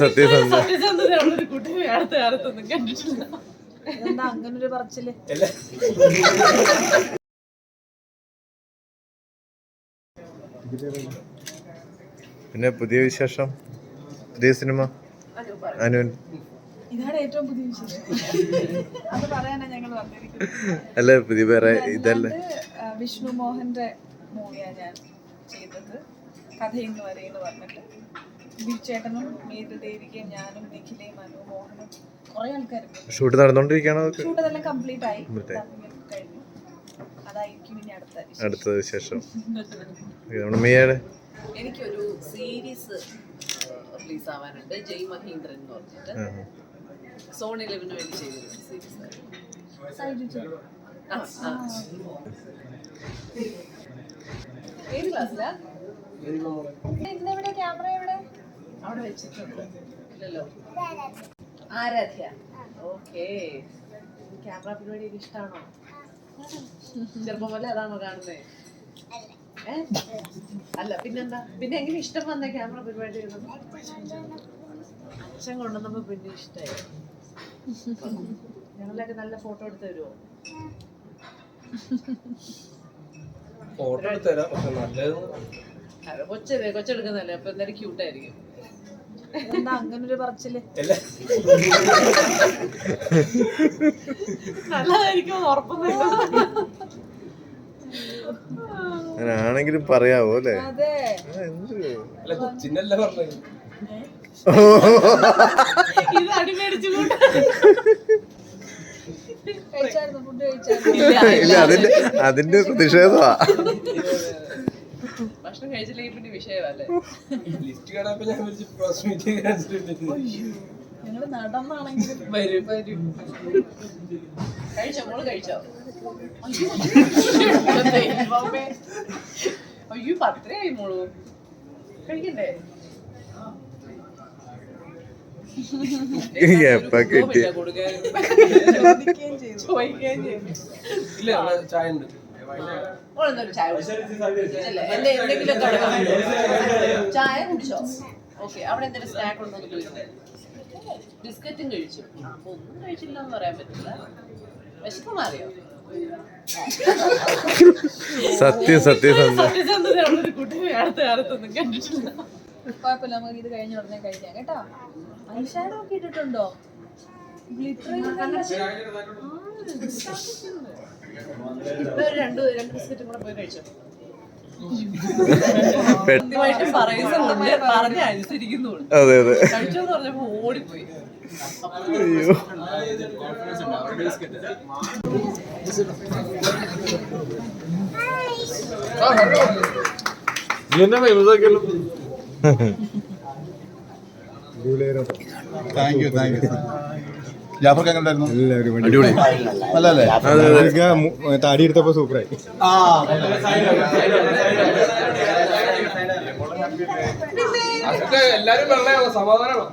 സത്യം എന്താ പറച്ചിൽ? പിന്നെ പുതിയ വിശേഷം? പുതിയ സിനിമ? അനുവൻ. ഇതാണ് ഏറ്റവും പുതിയ വിശേഷം. അത് പറയാനാ ഞങ്ങൾ വന്നിരിക്കുന്നത്. അല്ല പുതിയ വേറെ ഇതല്ല? വിഷ്ണു മോഹന്റെ മൂവിയാണ് ഞാൻ ചെയ്തത്. കഥ ഇന്ന് വരെ എന്ന് പറഞ്ഞിട്ട്. ബിജുചേട്ടനും മേതുദേവികയും ഞാനും നിഖിലയും അനു മോഹനും കുറെ ആൾക്കാരും ഷൂട്ട് നടന്നുകൊണ്ടിരിക്കുകയാണ് ഷൂട്ട് അതെല്ലാം കംപ്ലീറ്റ് ആയി. കഴിഞ്ഞു. അതായിരിക്കും ഇനി അടുത്ത ശേഷം അടുത്ത വിശേഷം. മിയയുടെ എനിക്കൊരു സീരീസ് റിലീസ് ആവാനുണ്ട്. ജയ് മഹീന്ദ്രൻ എന്ന് പറഞ്ഞിട്ട്. സോൺ ഇലവന് വേണ്ടി ചെയ്തിരുന്നു സീരീസ്. ആ. ആ. ഏത് ക്ലാസ്സിലാ ഇതെവിടെ? ക്യാമറ എവിടെ? അവിടെ വെച്ചിട്ടുണ്ട്. ഇല്ലല്ലോ. ആരാധ്യ? ഓക്കേ ക്യാമറ പരിപാടിയൊക്കെ ഇഷ്ടമാണോ ചെറുപ്പം പോലെ അതാണോ കാണുന്നത്? അല്ല പിന്നെന്താ? പിന്നെ എങ്ങനെ ഇഷ്ടം വന്ന ക്യാമറ പരിപാടി അച്ഛൻ കൊണ്ടുവന്നപ്പോ പിന്നെ ഇഷ്ടമായി ഞങ്ങളൊക്കെ നല്ല ഫോട്ടോ എടുത്തു തരുമോ ഫോട്ടോ എടുത്തരാം. പക്ഷെ നല്ലത് കൊച്ചല്ലേ കൊച്ചെടുക്കുന്നല്ലേ അപ്പൊ എന്തായാലും ക്യൂട്ടായിരിക്കും എന്താ അങ്ങനെ ഒരു പറച്ചിൽ? അല്ലേ. നല്ലതായിരിക്കും ഉറപ്പൊന്നുമില്ല അങ്ങനെ ആണെങ്കിലും പറയാവോ അല്ലേ? അതെ. അല്ല കൊച്ചിനല്ല പറഞ്ഞത്. ഇത് അടിമേടിച്ചു കൂട്ടാ ഇല്ല അതിന്റെ അതിന്റെ പ്രതിഷേധമാ. ഭക്ഷണം കഴിച്ചില്ലെങ്കിൽ പിന്നെ വിഷയമല്ലേ? ലിസ്റ്റ് കാണാൻ ഞാൻ വിളിച്ച് പ്രസ് മീറ്റിംഗ് വരും വരും. കഴിച്ചോ മോൾ. അയ്യോ പത്രയായി മോൾ. കഴിക്കണ്ടേ? എപ്പ കിട്ടി. ചായ ഉണ്ട്. മോളെന്തായാലും ചായ കുടിച്ചോ? ഇല്ല, എന്റെ എന്തെങ്കിലും ഒക്കെ അവിടെ കാണും. ചായ കുടിച്ചോ? ഓക്കെ അവിടെ എന്തെങ്കിലും സ്നാക്ക് ഉണ്ടോ എന്ന് ചോദിച്ചു. ബിസ്ക്കറ്റും കഴിച്ചു. അപ്പൊ ഒന്നും കഴിച്ചില്ല എന്ന് പറയാൻ പറ്റില്ല. വിശപ്പ് മാറിയോ? സത്യം സത്യസന്ധ സത്യസന്ധതയുള്ളൊരു കുട്ടി അടുത്ത കാലത്തൊന്നും കണ്ടിട്ടില്ല. കുഴപ്പമില്ല നമുക്ക് ഇത് കഴിഞ്ഞ ഉടനെ കഴിക്കാം കേട്ടോ? ഐഷാഡോ ഒക്കെ ഇട്ടിട്ടുണ്ടോ? ഗ്ലിറ്റർ ഇപ്പൊ രണ്ട് രണ്ട് ബിസ്ക്കറ്റും കൂടെ പോയി കഴിച്ചോ? അതെ അതെ. ഓടിപ്പോയി. അയ്യോ. താങ്ക് യു താങ്ക് യു ജാഫർക്ക് എങ്ങനെ ഉണ്ടായിരുന്നു? അടിപൊളി. നല്ലല്ലേ താടി എടുത്തപ്പോ സൂപ്പറായി. അതൊക്കെ എല്ലാരും വെള്ളയാണ് സമാധാനമാണ്